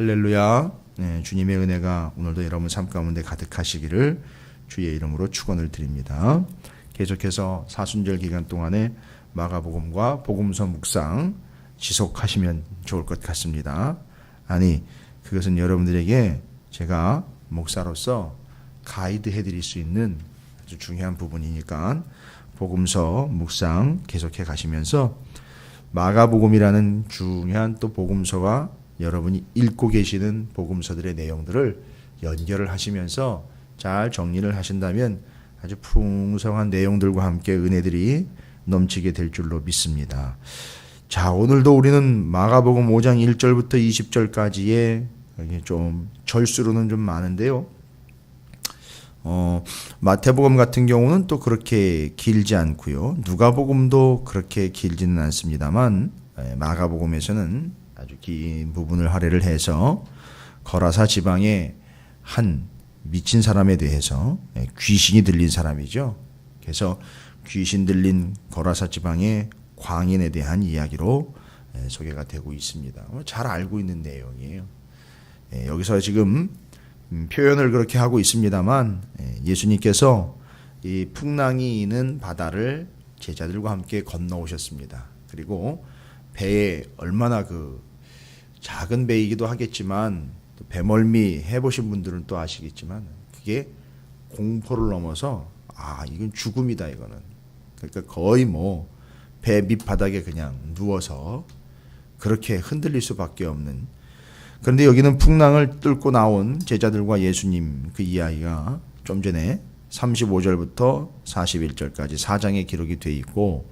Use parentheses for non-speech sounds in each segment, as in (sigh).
할렐루야. 네, 주님의 은혜가 오늘도 여러분 삶 가운데 가득하시기를 주의 이름으로 축원을 드립니다. 계속해서 사순절 기간 동안에 마가복음과 복음서 묵상 지속하시면 좋을 것 같습니다. 아니, 그것은 여러분들에게 제가 목사로서 가이드 해드릴 수 있는 아주 중요한 부분이니까 복음서 묵상 계속해 가시면서 마가복음이라는 중요한 또 복음서가 여러분이 읽고 계시는 복음서들의 내용들을 연결을 하시면서 잘 정리를 하신다면 아주 풍성한 내용들과 함께 은혜들이 넘치게 될 줄로 믿습니다. 자, 오늘도 우리는 마가복음 5장 1절부터 20절까지의 좀 절수로는 좀 많은데요. 어, 마태복음 같은 경우는 또 그렇게 길지 않고요. 누가복음도 그렇게 길지는 않습니다만 예, 마가복음에서는 긴 부분을 할애를 해서 거라사 지방의 한 미친 사람에 대해서 예, 귀신이 들린 사람이죠. 그래서 귀신 들린 거라사 지방의 광인에 대한 이야기로 예, 소개가 되고 있습니다. 어, 잘 알고 있는 내용이에요. 예, 여기서 지금 음, 표현을 그렇게 하고 있습니다만 예, 예수님께서 이 풍랑이 있는 바다를 제자들과 함께 건너오셨습니다. 그리고 배에 얼마나 그 작은 배이기도 하겠지만 또 배멀미 해보신 분들은 또 아시겠지만 그게 공포를 넘어서 아 이건 죽음이다 이거는. 그러니까 거의 뭐 배 밑바닥에 그냥 누워서 그렇게 흔들릴 수밖에 없는. 그런데 여기는 풍랑을 뚫고 나온 제자들과 예수님 그 이야기가 좀 전에 35절부터 41절까지 4장에 기록이 돼 있고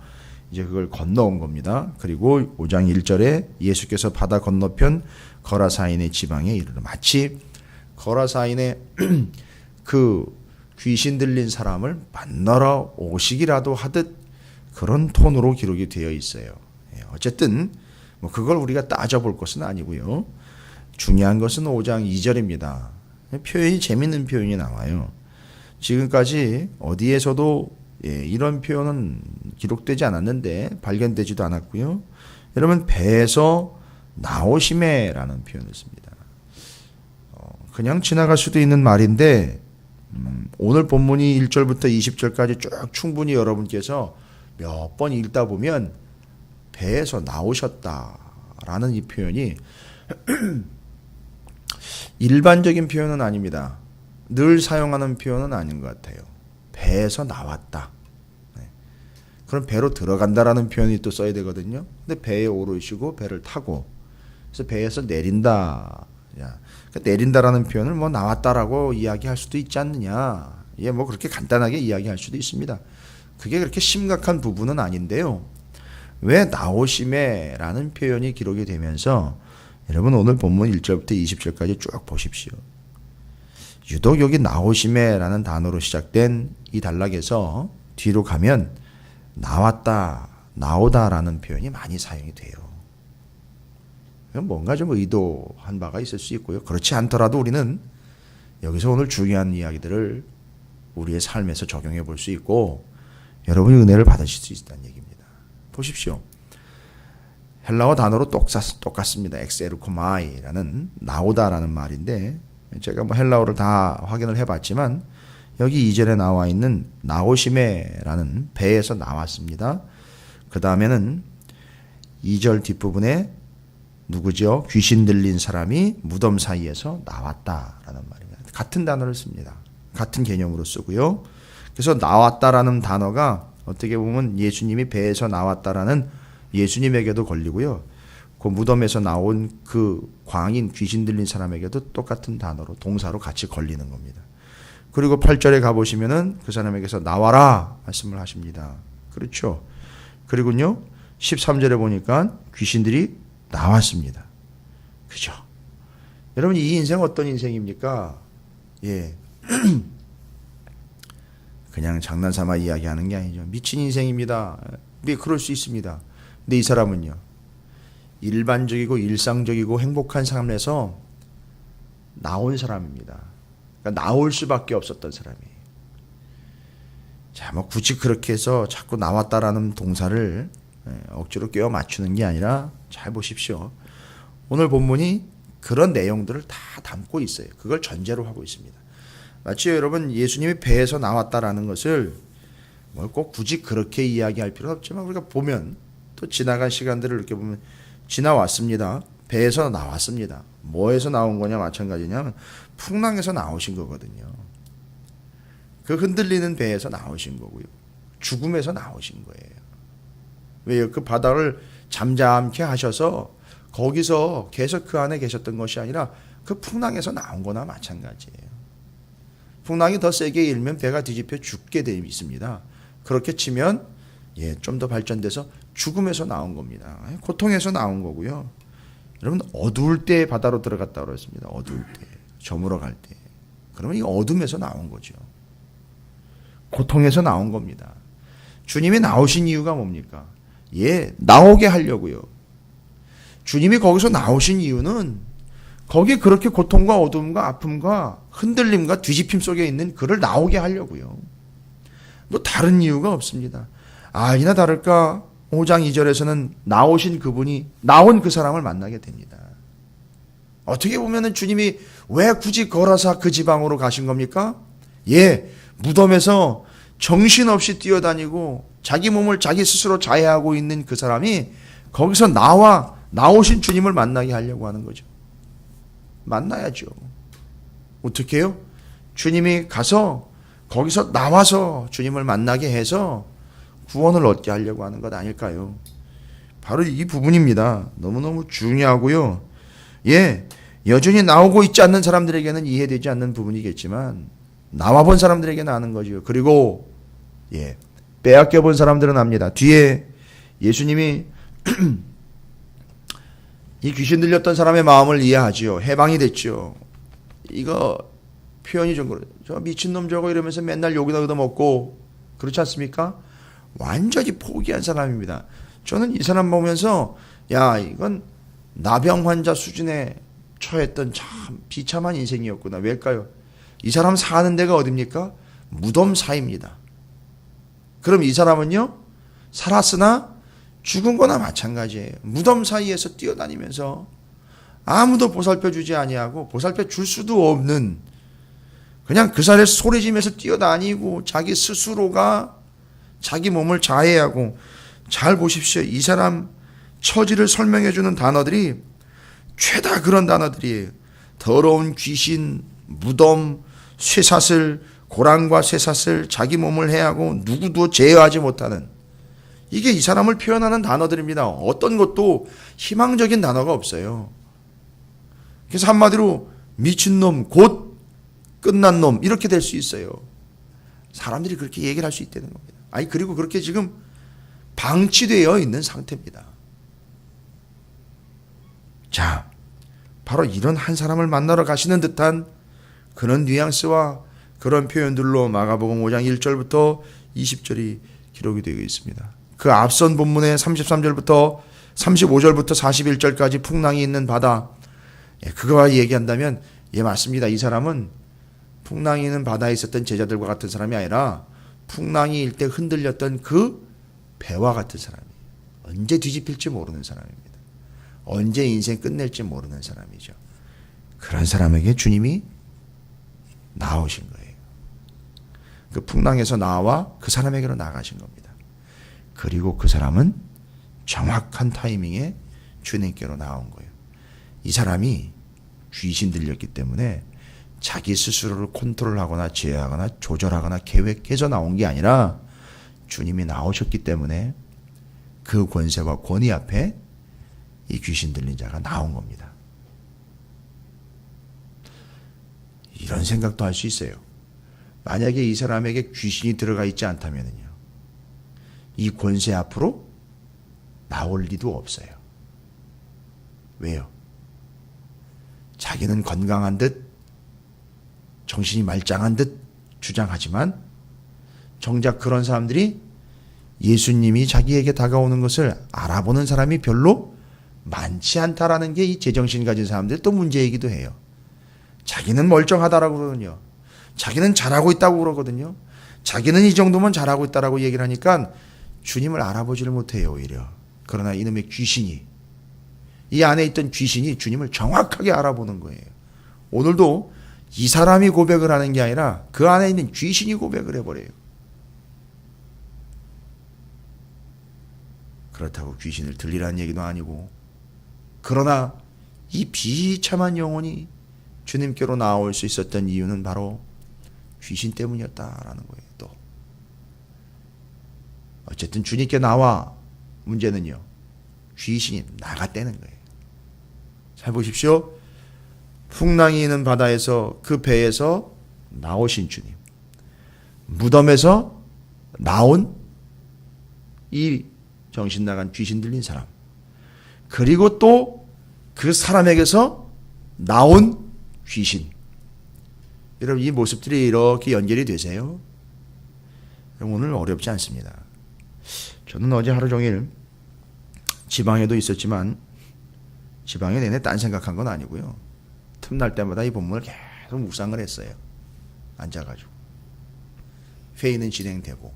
이제 그걸 건너온 겁니다. 그리고 5장 1절에 예수께서 바다 건너편 거라사인의 지방에 이르러 마치 거라사인의 (clears throat) 그 귀신 들린 사람을 만나러 오시기라도 하듯 그런 톤으로 기록이 되어 있어요. 예, 어쨌든 뭐 그걸 우리가 따져볼 것은 아니고요. 중요한 것은 5장 2절입니다. 표현이 재밌는 표현이 나와요. 지금까지 어디에서도 예, 이런 표현은 기록되지 않았는데 발견되지도 않았고요. 여러분 배에서 나오심에라는 표현을 씁니다. 어, 그냥 지나갈 수도 있는 말인데 음, 오늘 본문이 1절부터 20절까지 쭉 충분히 여러분께서 몇 번 읽다 보면 배에서 나오셨다라는 이 표현이 (clears throat) 일반적인 표현은 아닙니다. 늘 사용하는 표현은 아닌 것 같아요. 배에서 나왔다. 네. 그럼 배로 들어간다라는 표현이 또 써야 되거든요. 근데 배에 오르시고 배를 타고 그래서 배에서 내린다. 야, 그러니까 내린다라는 표현을 뭐 나왔다라고 이야기할 수도 있지 않느냐. 예, 뭐 그렇게 간단하게 이야기할 수도 있습니다. 그게 그렇게 심각한 부분은 아닌데요. 왜 나오심에라는 표현이 기록이 되면서 여러분 오늘 본문 1절부터 20절까지 쭉 보십시오. 유독 여기 나오심에라는 단어로 시작된 이 단락에서 뒤로 가면 나왔다, 나오다라는 표현이 많이 사용이 돼요. 뭔가 좀 의도한 바가 있을 수 있고요. 그렇지 않더라도 우리는 여기서 오늘 중요한 이야기들을 우리의 삶에서 적용해 볼 수 있고 여러분이 은혜를 받으실 수 있다는 얘기입니다. 보십시오. 헬라어 단어로 똑같습니다. 엑세르코마이라는 나오다라는 말인데 제가 뭐 헬라어를 다 확인을 해봤지만 여기 이절에 나와 있는 나오시메라는 배에서 나왔습니다. 그 다음에는 2절 뒷부분에 누구죠? 귀신 들린 사람이 무덤 사이에서 나왔다라는 말입니다. 같은 단어를 씁니다. 같은 개념으로 쓰고요. 그래서 나왔다라는 단어가 어떻게 보면 예수님이 배에서 나왔다라는 예수님에게도 걸리고요. 그 무덤에서 나온 그 광인 귀신 들린 사람에게도 똑같은 단어로 동사로 같이 걸리는 겁니다. 그리고 8절에 가보시면은 그 사람에게서 나와라 말씀을 하십니다. 그렇죠. 그리고요 13절에 보니까 귀신들이 나왔습니다. 그죠. 여러분 이 인생 어떤 인생입니까? 예. (clears throat) 그냥 장난삼아 이야기하는 게 아니죠. 미친 인생입니다. 왜 그럴 수 있습니다. 근데 이 사람은요. 일반적이고 일상적이고 행복한 삶에서 나온 사람입니다. 그러니까 나올 수밖에 없었던 사람이에요. 자, 뭐 굳이 그렇게 해서 자꾸 나왔다라는 동사를 예, 억지로 껴 맞추는 게 아니라 잘 보십시오. 오늘 본문이 그런 내용들을 다 담고 있어요. 그걸 전제로 하고 있습니다. 마치 여러분 예수님이 배에서 나왔다라는 것을 뭐꼭 굳이 그렇게 이야기할 필요는 없지만 우리가 보면 또 지나간 시간들을 이렇게 보면 지나왔습니다. 배에서 나왔습니다. 뭐에서 나온 거냐 마찬가지냐면 풍랑에서 나오신 거거든요. 그 흔들리는 배에서 나오신 거고요. 죽음에서 나오신 거예요. 왜요? 그 바다를 잠잠케 하셔서 거기서 계속 그 안에 계셨던 것이 아니라 그 풍랑에서 나온 거나 마찬가지예요. 풍랑이 더 세게 일면 배가 뒤집혀 죽게 돼 있습니다. 그렇게 치면 예, 좀 더 발전돼서 죽음에서 나온 겁니다. 고통에서 나온 거고요. 여러분 어두울 때 바다로 들어갔다 그랬습니다. 어두울 때, 저물어 갈 때. 그러면 이 어둠에서 나온 거죠. 고통에서 나온 겁니다. 주님이 나오신 이유가 뭡니까? 예, 나오게 하려고요. 주님이 거기서 나오신 이유는 거기에 그렇게 고통과 어둠과 아픔과 흔들림과 뒤집힘 속에 있는 그를 나오게 하려고요. 뭐 다른 이유가 없습니다. 아니나 다를까 5장 2절에서는 나오신 그분이 나온 그 사람을 만나게 됩니다. 어떻게 보면은 주님이 왜 굳이 걸어서 그 지방으로 가신 겁니까? 예, 무덤에서 정신없이 뛰어다니고 자기 몸을 자기 스스로 자해하고 있는 그 사람이 거기서 나와 나오신 주님을 만나게 하려고 하는 거죠. 만나야죠. 어떻게 해요? 주님이 가서 거기서 나와서 주님을 만나게 해서 구원을 얻게 하려고 하는 것 아닐까요? 바로 이 부분입니다. 너무너무 중요하고요. 예, 여전히 나오고 있지 않는 사람들에게는 이해되지 않는 부분이겠지만 나와 본 사람들에게는 아는 거죠. 그리고 예, 빼앗겨 본 사람들은 압니다. 뒤에 예수님이 (clears throat) 이 귀신 들렸던 사람의 마음을 이해하지요. 해방이 됐죠. 이거 표현이 좀 그래. 저 미친놈 저거 이러면서 맨날 욕이나 얻어먹고 그렇지 않습니까? 완전히 포기한 사람입니다. 저는 이 사람 보면서 야 이건 나병 환자 수준에 처했던 참 비참한 인생이었구나. 왜일까요? 이 사람 사는 데가 어딥니까? 무덤 사입니다. 그럼 이 사람은요? 살았으나 죽은 거나 마찬가지예요. 무덤 사이에서 뛰어다니면서 아무도 보살펴 주지 아니하고 보살펴 줄 수도 없는 그냥 그 자리에서 소리지면서 뛰어다니고 자기 스스로가 자기 몸을 자해하고 잘 보십시오. 이 사람 처지를 설명해 주는 단어들이 죄다 그런 단어들이에요. 더러운 귀신, 무덤, 쇠사슬, 고랑과 쇠사슬, 자기 몸을 해하고 누구도 제어하지 못하는 이게 이 사람을 표현하는 단어들입니다. 어떤 것도 희망적인 단어가 없어요. 그래서 한마디로 미친놈, 곧 끝난 놈, 이렇게 될 수 있어요. 사람들이 그렇게 얘기를 할 수 있다는 겁니다. 아니, 그리고 그렇게 지금 방치되어 있는 상태입니다. 자, 바로 이런 한 사람을 만나러 가시는 듯한 그런 뉘앙스와 그런 표현들로 마가복음 5장 1절부터 20절이 기록이 되어 있습니다. 그 앞선 본문의 33절부터 35절부터 41절까지 풍랑이 있는 바다. 예, 그거와 얘기한다면 예 맞습니다. 이 사람은 풍랑이 있는 바다에 있었던 제자들과 같은 사람이 아니라 풍랑이 일때 흔들렸던 그 배와 같은 사람이에요. 언제 뒤집힐지 모르는 사람입니다. 언제 인생 끝낼지 모르는 사람이죠. 그런 사람에게 주님이 나오신 거예요. 그 풍랑에서 나와 그 사람에게로 나가신 겁니다. 그리고 그 사람은 정확한 타이밍에 주님께로 나온 거예요. 이 사람이 귀신 들렸기 때문에 자기 스스로를 컨트롤하거나 제어하거나 조절하거나 계획해서 나온 게 아니라 주님이 나오셨기 때문에 그 권세와 권위 앞에 이 귀신 들린 자가 나온 겁니다. 이런 생각도 할 수 있어요. 만약에 이 사람에게 귀신이 들어가 있지 않다면요. 이 권세 앞으로 나올 리도 없어요. 왜요? 자기는 건강한 듯, 정신이 말짱한 듯 주장하지만, 정작 그런 사람들이 예수님이 자기에게 다가오는 것을 알아보는 사람이 별로 많지 않다라는 게 이 제정신 가진 사람들 또 문제이기도 해요. 자기는 멀쩡하다라고 그러거든요. 자기는 잘하고 있다고 그러거든요. 자기는 이 정도면 잘하고 있다라고 얘기를 하니까 주님을 알아보지를 못해요, 오히려. 그러나 이놈의 귀신이 이 안에 있던 귀신이 주님을 정확하게 알아보는 거예요. 오늘도 이 사람이 고백을 하는 게 아니라 그 안에 있는 귀신이 고백을 해버려요. 그렇다고 귀신을 들리라는 얘기도 아니고 그러나 이 비참한 영혼이 주님께로 나올 수 있었던 이유는 바로 귀신 때문이었다라는 거예요. 또 어쨌든 주님께 나와 문제는요. 귀신이 나갔다는 거예요. 잘 보십시오. 풍랑이 있는 바다에서 그 배에서 나오신 주님. 무덤에서 나온 이 정신 나간 귀신 들린 사람. 그리고 또 그 사람에게서 나온 귀신. 여러분 이 모습들이 이렇게 연결이 되세요? 오늘 어렵지 않습니다. 저는 어제 하루 종일 지방에도 있었지만 지방에 내내 딴 생각한 건 아니고요. 틈날 때마다 이 본문을 계속 묵상을 했어요. 앉아가지고 회의는 진행되고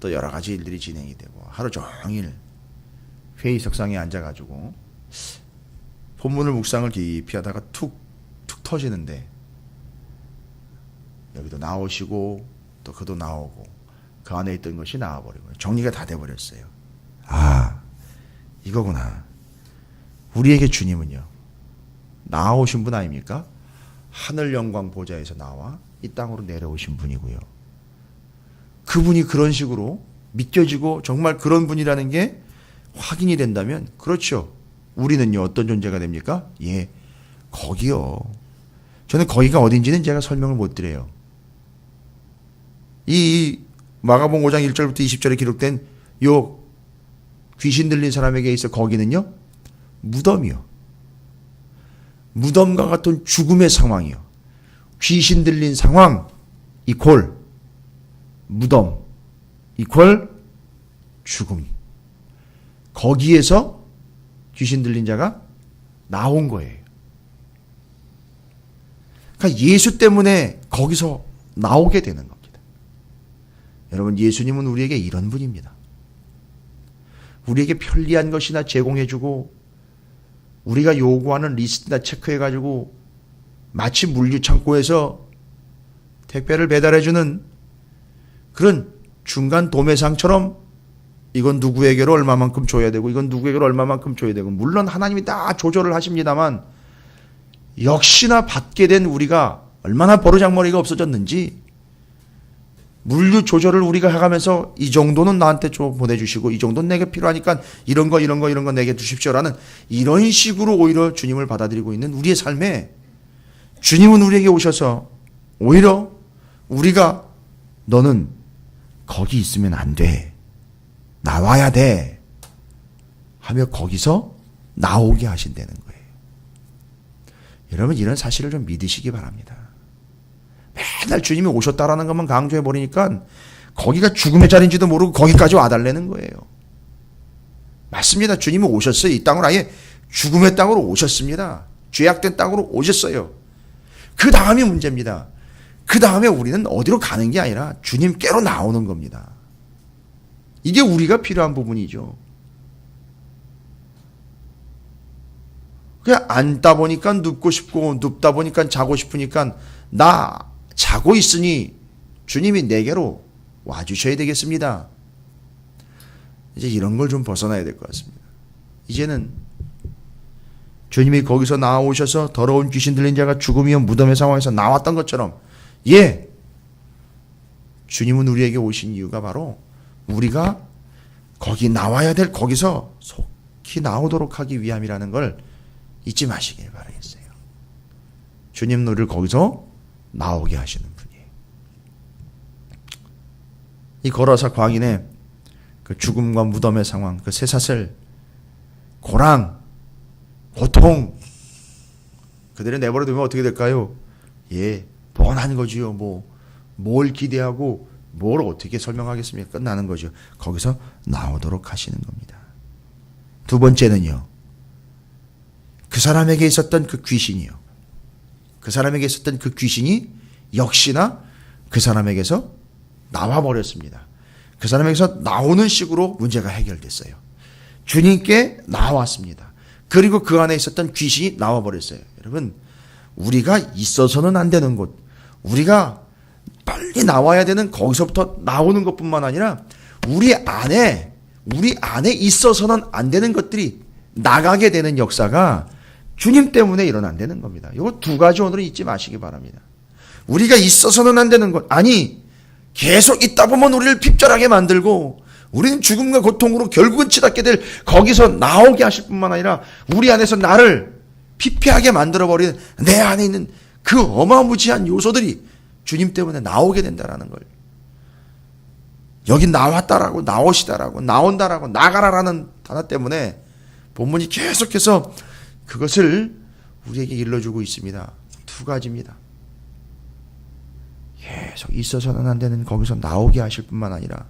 또 여러 가지 일들이 진행이 되고 하루 종일 회의석상에 앉아가지고 본문을 묵상을 깊이 하다가 툭, 툭 터지는데 여기도 나오시고 또 그도 나오고 그 안에 있던 것이 나와버리고 정리가 다 돼버렸어요. 아, 이거구나. 우리에게 주님은요. 나오신 분 아닙니까? 하늘 영광 보좌에서 나와 이 땅으로 내려오신 분이고요. 그분이 그런 식으로 믿겨지고 정말 그런 분이라는 게 확인이 된다면 그렇죠. 우리는요, 어떤 존재가 됩니까? 예, 거기요. 저는 거기가 어딘지는 제가 설명을 못 드려요. 이 마가봉 5장 1절부터 20절에 기록된 요 귀신 들린 사람에게 있어 거기는요, 무덤이요. 무덤과 같은 죽음의 상황이요. 귀신 들린 상황, 이퀄, 무덤, 이퀄, 죽음. 거기에서 귀신 들린 자가 나온 거예요. 그러니까 예수 때문에 거기서 나오게 되는 겁니다. 여러분, 예수님은 우리에게 이런 분입니다. 우리에게 편리한 것이나 제공해주고, 우리가 요구하는 리스트나 체크해가지고, 마치 물류창고에서 택배를 배달해주는 그런 중간 도매상처럼 이건 누구에게로 얼마만큼 줘야 되고 이건 누구에게로 얼마만큼 줘야 되고 물론 하나님이 다 조절을 하십니다만 역시나 받게 된 우리가 얼마나 버르장머리가 없어졌는지 물류 조절을 우리가 해가면서 이 정도는 나한테 좀 보내주시고 이 정도는 내게 필요하니까 이런 거 이런 거 이런 거 내게 주십시오라는 이런 식으로 오히려 주님을 받아들이고 있는 우리의 삶에 주님은 우리에게 오셔서 오히려 우리가 너는 거기 있으면 안 돼. 나와야 돼. 하며 거기서 나오게 하신다는 거예요. 여러분 이런 사실을 좀 믿으시기 바랍니다. 맨날 주님이 오셨다라는 것만 강조해 버리니까 거기가 죽음의 자리인지도 모르고 거기까지 와달라는 거예요. 맞습니다. 주님이 오셨어요. 이 땅으로 아예 죽음의 땅으로 오셨습니다. 죄악된 땅으로 오셨어요. 그 다음이 문제입니다. 그 다음에 우리는 어디로 가는 게 아니라 주님께로 나오는 겁니다. 이게 우리가 필요한 부분이죠. 그냥 앉다 보니까 눕고 싶고 눕다 보니까 자고 싶으니까 나 자고 있으니 주님이 내게로 와주셔야 되겠습니다. 이제 이런 걸 좀 벗어나야 될 것 같습니다. 이제는 주님이 거기서 나오셔서 더러운 귀신 들린 자가 죽음이요 무덤의 상황에서 나왔던 것처럼 예 주님은 우리에게 오신 이유가 바로 우리가 거기 나와야 될 거기서 속히 나오도록 하기 위함이라는 걸 잊지 마시길 바라겠어요. 주님 너를 거기서 나오게 하시는 분이에요. 이 걸어서 광인의 그 죽음과 무덤의 상황, 그 쇠사슬, 고랑, 고통, 그들을 내버려 두면 어떻게 될까요? 예, 뻔한 거지요. 뭐, 뭘 기대하고 뭘 어떻게 설명하겠습니까? 끝나는 거죠. 거기서 나오도록 하시는 겁니다. 두 번째는요. 그 사람에게 있었던 그 귀신이요. 그 사람에게 있었던 그 귀신이 역시나 그 사람에게서 나와 버렸습니다. 그 사람에게서 나오는 식으로 문제가 해결됐어요. 주님께 나왔습니다. 그리고 그 안에 있었던 귀신이 나와 버렸어요. 여러분, 우리가 있어서는 안 되는 곳, 우리가 빨리 나와야 되는 거기서부터 나오는 것뿐만 아니라 우리 안에 우리 안에 있어서는 안 되는 것들이 나가게 되는 역사가 주님 때문에 일어난다는 겁니다. 이거 두 가지 오늘은 잊지 마시기 바랍니다. 우리가 있어서는 안 되는 것 아니 계속 있다 보면 우리를 핍절하게 만들고 우리는 죽음과 고통으로 결국은 치닫게 될 거기서 나오게 하실 뿐만 아니라 우리 안에서 나를 피폐하게 만들어 버리는 내 안에 있는 그 어마무지한 요소들이 주님 때문에 나오게 된다라는 걸. 여기 나왔다라고 나오시다라고 나온다라고 나가라라는 단어 때문에 본문이 계속해서 그것을 우리에게 일러주고 있습니다. 두 가지입니다. 계속 있어서는 안 되는 거기서 나오게 하실 뿐만 아니라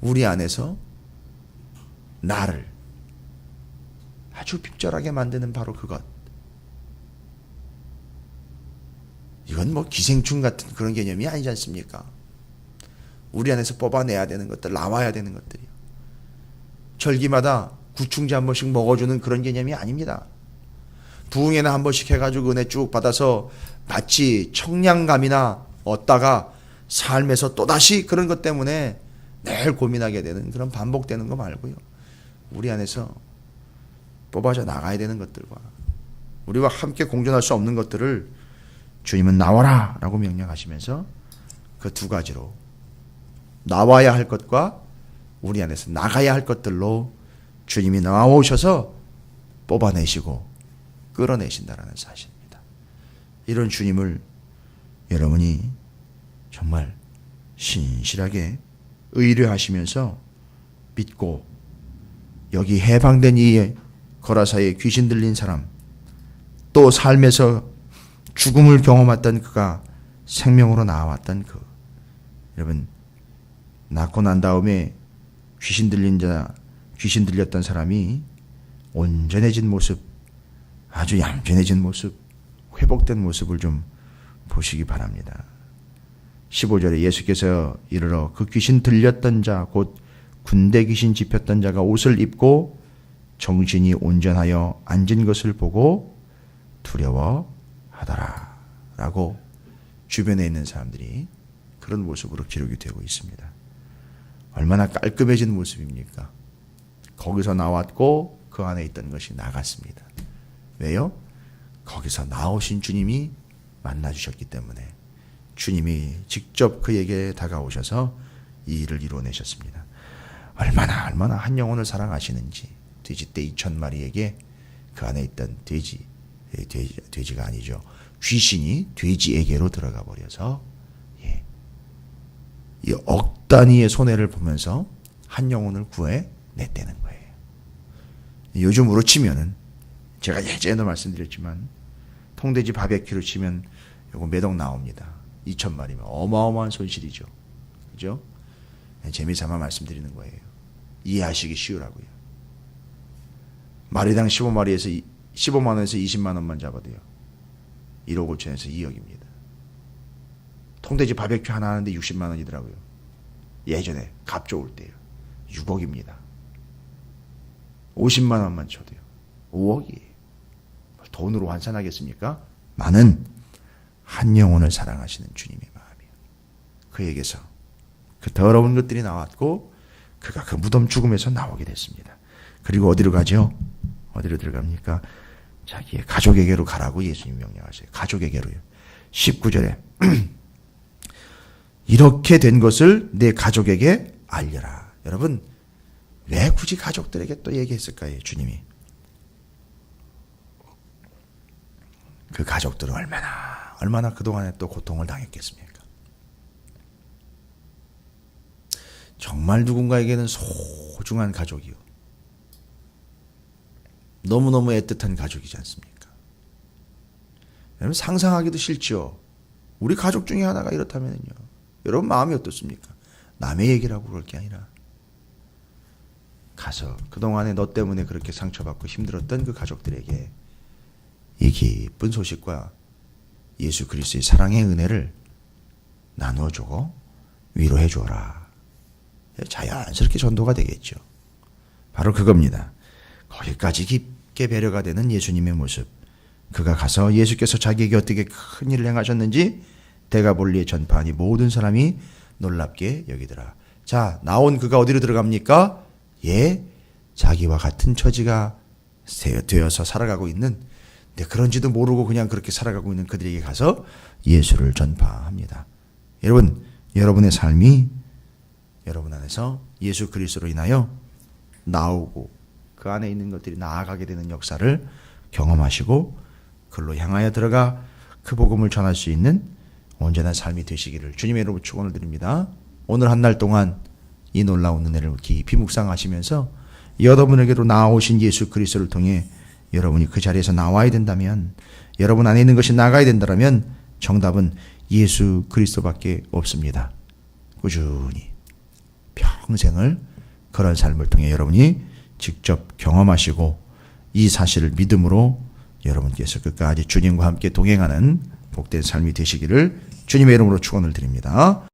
우리 안에서 나를 아주 핍절하게 만드는 바로 그것. 이건 뭐 기생충 같은 그런 개념이 아니지 않습니까? 우리 안에서 뽑아내야 되는 것들, 나와야 되는 것들이요. 절기마다 구충제 한 번씩 먹어주는 그런 개념이 아닙니다. 부흥회나 한 번씩 해가지고 은혜 쭉 받아서 마치 청량감이나 얻다가 삶에서 또다시 그런 것 때문에 매일 고민하게 되는 그런 반복되는 거 말고요. 우리 안에서 뽑아져 나가야 되는 것들과 우리와 함께 공존할 수 없는 것들을 주님은 나와라 라고 명령하시면서 그 두 가지로 나와야 할 것과 우리 안에서 나가야 할 것들로 주님이 나오셔서 뽑아내시고 끌어내신다라는 사실입니다. 이런 주님을 여러분이 정말 신실하게 의뢰하시면서 믿고 여기 해방된 이 거라사에 귀신 들린 사람 또 삶에서 죽음을 경험했던 그가 생명으로 나왔던 그 여러분 낳고 난 다음에 귀신 들린 자 귀신 들렸던 사람이 온전해진 모습 아주 얌전해진 모습 회복된 모습을 좀 보시기 바랍니다. 15절에 예수께서 이르러 그 귀신 들렸던 자 곧 군대 귀신 집혔던 자가 옷을 입고 정신이 온전하여 앉은 것을 보고 두려워하더라 라고 주변에 있는 사람들이 그런 모습으로 기록이 되고 있습니다. 얼마나 깔끔해진 모습입니까? 거기서 나왔고 그 안에 있던 것이 나갔습니다. 왜요? 거기서 나오신 주님이 만나 주셨기 때문에 주님이 직접 그에게 다가오셔서 이 일을 이루어내셨습니다. 얼마나 얼마나 한 영혼을 사랑하시는지 돼지 떼 2천 마리에게 그 안에 있던 돼지 돼지 돼지가 아니죠 귀신이 돼지에게로 들어가 버려서 예. 이억 단위의 손해를 보면서 한 영혼을 구해 냈다는 거예요. 요즘으로 치면은 제가 예전에도 말씀드렸지만 통돼지 바베큐로 치면 요거 매덕 나옵니다. 2천 마리면 어마어마한 손실이죠. 그죠? 재미삼아 말씀드리는 거예요. 이해하시기 쉬우라고요. 마리당 15마리에서 15만 원에서 20만 원만 잡아도요. 1억 5천에서 2억입니다. 통돼지 바베큐 하나 하는데 60만 원이더라고요. 예전에 값 좋을 때요. 6억입니다. 50만 원만 줘도요. 5억이 돈으로 환산하겠습니까? 많은 한 영혼을 사랑하시는 주님의 마음이요. 그에게서 그 더러운 것들이 나왔고 그가 그 무덤 죽음에서 나오게 됐습니다. 그리고 어디로 가죠? 어디로 들어갑니까? 자기의 가족에게로 가라고 예수님 명령하세요. 가족에게로요. 19절에 (clears throat) 이렇게 된 것을 내 가족에게 알려라. 여러분 왜 굳이 가족들에게 또 얘기했을까요? 주님이 그 가족들은 얼마나 얼마나 그동안에 또 고통을 당했겠습니까? 정말 누군가에게는 소중한 가족이요. 너무너무 애틋한 가족이지 않습니까? 여러분 상상하기도 싫죠. 우리 가족 중에 하나가 이렇다면요. 여러분 마음이 어떻습니까? 남의 얘기라고 그럴 게 아니라 가서 그동안에 너 때문에 그렇게 상처받고 힘들었던 그 가족들에게 이 기쁜 소식과 예수 그리스도의 사랑의 은혜를 나누어 주고 위로해 주어라. 자연스럽게 전도가 되겠죠. 바로 그겁니다. 거기까지 깊게 배려가 되는 예수님의 모습. 그가 가서 예수께서 자기에게 어떻게 큰 일을 행하셨는지 대가볼리에 전파하니 모든 사람이 놀랍게 여기더라. 자, 나온 그가 어디로 들어갑니까? 예, 자기와 같은 처지가 되어서 살아가고 있는 근데 그런지도 모르고 그냥 그렇게 살아가고 있는 그들에게 가서 예수를 전파합니다. 여러분, 여러분의 삶이 여러분 안에서 예수 그리스도로 인하여 나오고 그 안에 있는 것들이 나아가게 되는 역사를 경험하시고 그로 향하여 들어가 그 복음을 전할 수 있는 온전한 삶이 되시기를 주님의 이름으로 축원을 드립니다. 오늘 한 날 동안 이 놀라운 은혜를 깊이 묵상하시면서 여러분에게로 나오신 예수 그리스도를 통해 여러분이 그 자리에서 나와야 된다면 여러분 안에 있는 것이 나가야 된다면 정답은 예수 그리스도밖에 없습니다. 꾸준히 평생을 그런 삶을 통해 여러분이 직접 경험하시고 이 사실을 믿음으로 여러분께서 끝까지 주님과 함께 동행하는 복된 삶이 되시기를 주님의 이름으로 축원을 드립니다.